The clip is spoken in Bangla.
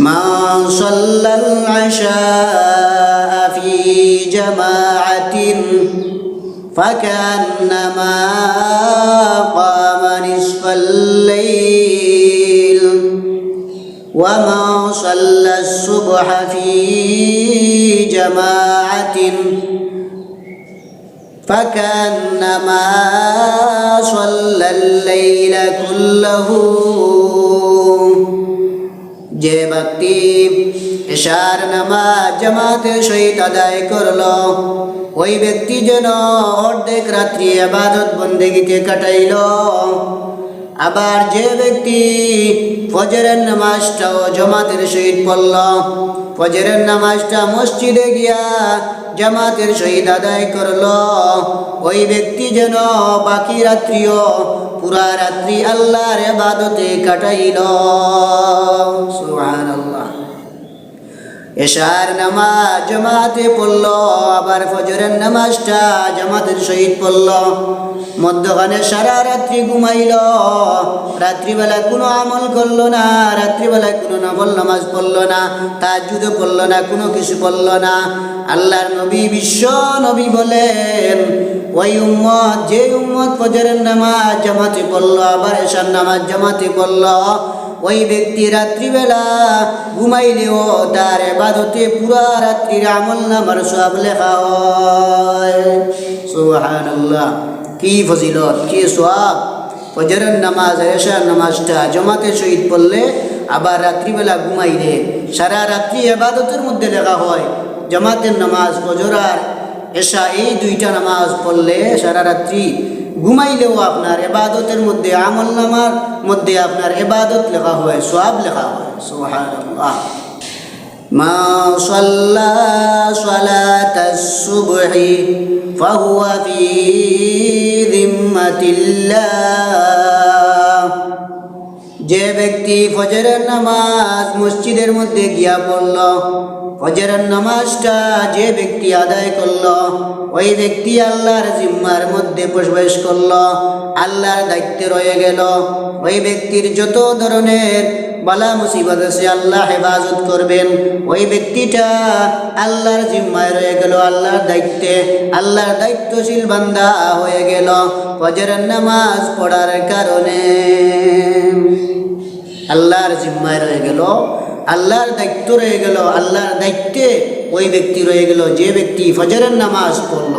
ما صلى العشاء في جماعة فكأنما قام نصف الليل وما صلى الصبح في جماعة فكأنما صلى الليل كله যে ব্যক্তি এশার নামাজ জামাতের সহিত আদায় করল, ওই ব্যক্তি যেন অর্ধেক রাত্রি আবাদত বন্দেগীতে কাটাইল। আবার যে ব্যক্তি ফজরের নামাজটাও জমাতের সহিত পড়ল, ফজরের নামাজটা মসজিদে গিয়া জামাতের সহিত আদায় করল, ওই ব্যক্তি যেন বাকি রাত্রিও পুরা রাত্রি আল্লাহর এবাদতে কাটাইল। এশার নামাজ জামাতে পড়ল, আবার ফজরের নামাজটা জামাতের সহিত পড়ল। মধ্যখানে সারা রাত্রি ঘুমাইল, রাত্রিবেলা কোনো আমল করল না, রাত্রিবেলায় কোনো নবল নামাজ পড়ল না তার তাজুদে পড়ল না, কোনো কিছু পড়ল না। আল্লাহর নবী, বিশ্ব নবী বলেন, ওই উম্মত, যে উম্মত ফজরের নামাজ জামাতে পড়ল, আবার এশার নামাজ জামাতে পড়ল ওই ব্যক্তি রাত্রিবেলা ঘুমাইলেও তার এবাদতে পুরা রাত্রির আমল নামার সব লেখা হয়। কি ফজিলত, কি সোয়াব ফজরের নামাজ, এশার নামাজটা জমাতে শহীদ পড়লে আবার রাত্রিবেলা ঘুমাইলে সারা রাত্রি এবাদতের মধ্যে লেখা হয়, জামাতের নামাজ, ফজর আর এশা এই দুইটা নামাজ পড়লে সারা রাত্রি ঘুমাইলেও আপনার এবাদতের মধ্যে আমল নামার মধ্যে আপনার এবাদত লেখা হয়, সোয়াব লেখা হয়। সোহানুল্লাহ মা সাল্লা সালাত ফাহুয়া ফি যে ব্যক্তি ফজরের নামাজ মসজিদের মধ্যে গিয়া পড়ল ফজরের নামাজটা যে ব্যক্তি আদায় করল, ওই ব্যক্তি আল্লাহর জিম্মার মধ্যে প্রবেশ করল, আল্লাহর দায়িত্বে রয়ে গেল। ওই ব্যক্তির যত ধরনের বালা মুসিবত আছে, আল্লাহ হেফাজত করবেন। ওই ব্যক্তিটা আল্লাহর জিম্মায় রয়ে গেল, আল্লাহর দায়িত্বে। আল্লাহর দায়িত্বশীল বান্দা হয়ে গেল ফজরের নামাজ পড়ার কারণে। আল্লাহর জিম্মায় রয়ে গেল আল্লাহর দায়িত্ব রয়ে গেল, আল্লাহর দায়িত্বে ওই ব্যক্তি রয়ে গেল, যে ব্যক্তি ফজরের নামাজ পড়ল।